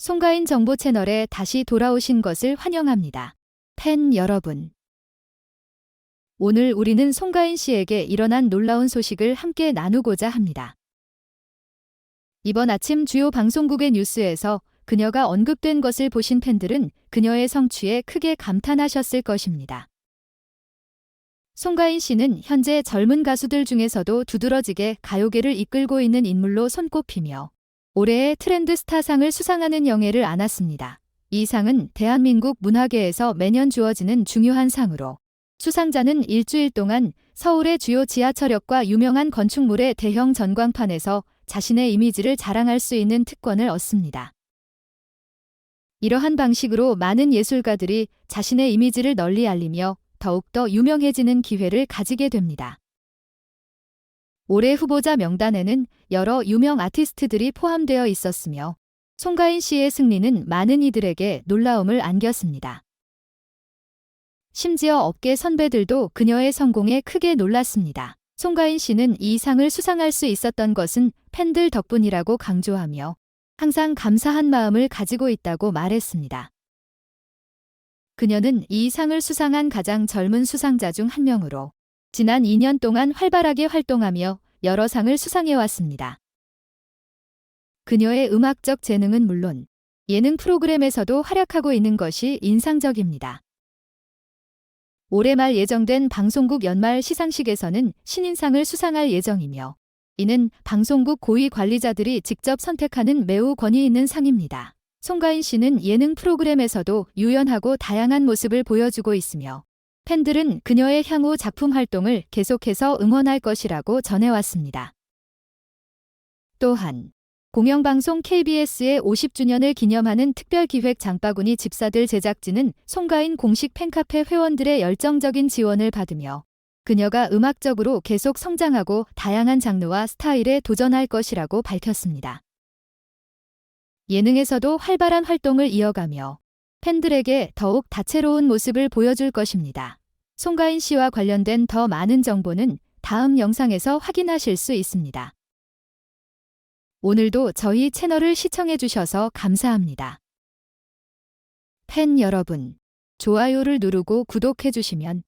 송가인 정보 채널에 다시 돌아오신 것을 환영합니다. 팬 여러분. 오늘 우리는 송가인 씨에게 일어난 놀라운 소식을 함께 나누고자 합니다. 이번 아침 주요 방송국의 뉴스에서 그녀가 언급된 것을 보신 팬들은 그녀의 성취에 크게 감탄하셨을 것입니다. 송가인 씨는 현재 젊은 가수들 중에서도 두드러지게 가요계를 이끌고 있는 인물로 손꼽히며 올해의 트렌드 스타상을 수상하는 영예를 안았습니다. 이 상은 대한민국 문화계에서 매년 주어지는 중요한 상으로 수상자는 일주일 동안 서울의 주요 지하철역과 유명한 건축물의 대형 전광판에서 자신의 이미지를 자랑할 수 있는 특권을 얻습니다. 이러한 방식으로 많은 예술가들이 자신의 이미지를 널리 알리며 더욱더 유명해지는 기회를 가지게 됩니다. 올해 후보자 명단에는 여러 유명 아티스트들이 포함되어 있었으며 송가인 씨의 승리는 많은 이들에게 놀라움을 안겼습니다. 심지어 업계 선배들도 그녀의 성공에 크게 놀랐습니다. 송가인 씨는 이 상을 수상할 수 있었던 것은 팬들 덕분이라고 강조하며 항상 감사한 마음을 가지고 있다고 말했습니다. 그녀는 이 상을 수상한 가장 젊은 수상자 중 한 명으로 지난 2년 동안 활발하게 활동하며 여러 상을 수상해왔습니다. 그녀의 음악적 재능은 물론 예능 프로그램에서도 활약하고 있는 것이 인상적입니다. 올해 말 예정된 방송국 연말 시상식에서는 신인상을 수상할 예정이며 이는 방송국 고위 관리자들이 직접 선택하는 매우 권위 있는 상입니다. 송가인 씨는 예능 프로그램에서도 유연하고 다양한 모습을 보여주고 있으며 팬들은 그녀의 향후 작품 활동을 계속해서 응원할 것이라고 전해왔습니다. 또한 공영방송 KBS의 50주년을 기념하는 특별기획 장바구니 집사들 제작진은 송가인 공식 팬카페 회원들의 열정적인 지원을 받으며 그녀가 음악적으로 계속 성장하고 다양한 장르와 스타일에 도전할 것이라고 밝혔습니다. 예능에서도 활발한 활동을 이어가며 팬들에게 더욱 다채로운 모습을 보여줄 것입니다. 송가인 씨와 관련된 더 많은 정보는 다음 영상에서 확인하실 수 있습니다. 오늘도 저희 채널을 시청해 주셔서 감사합니다. 팬 여러분, 좋아요를 누르고 구독해 주시면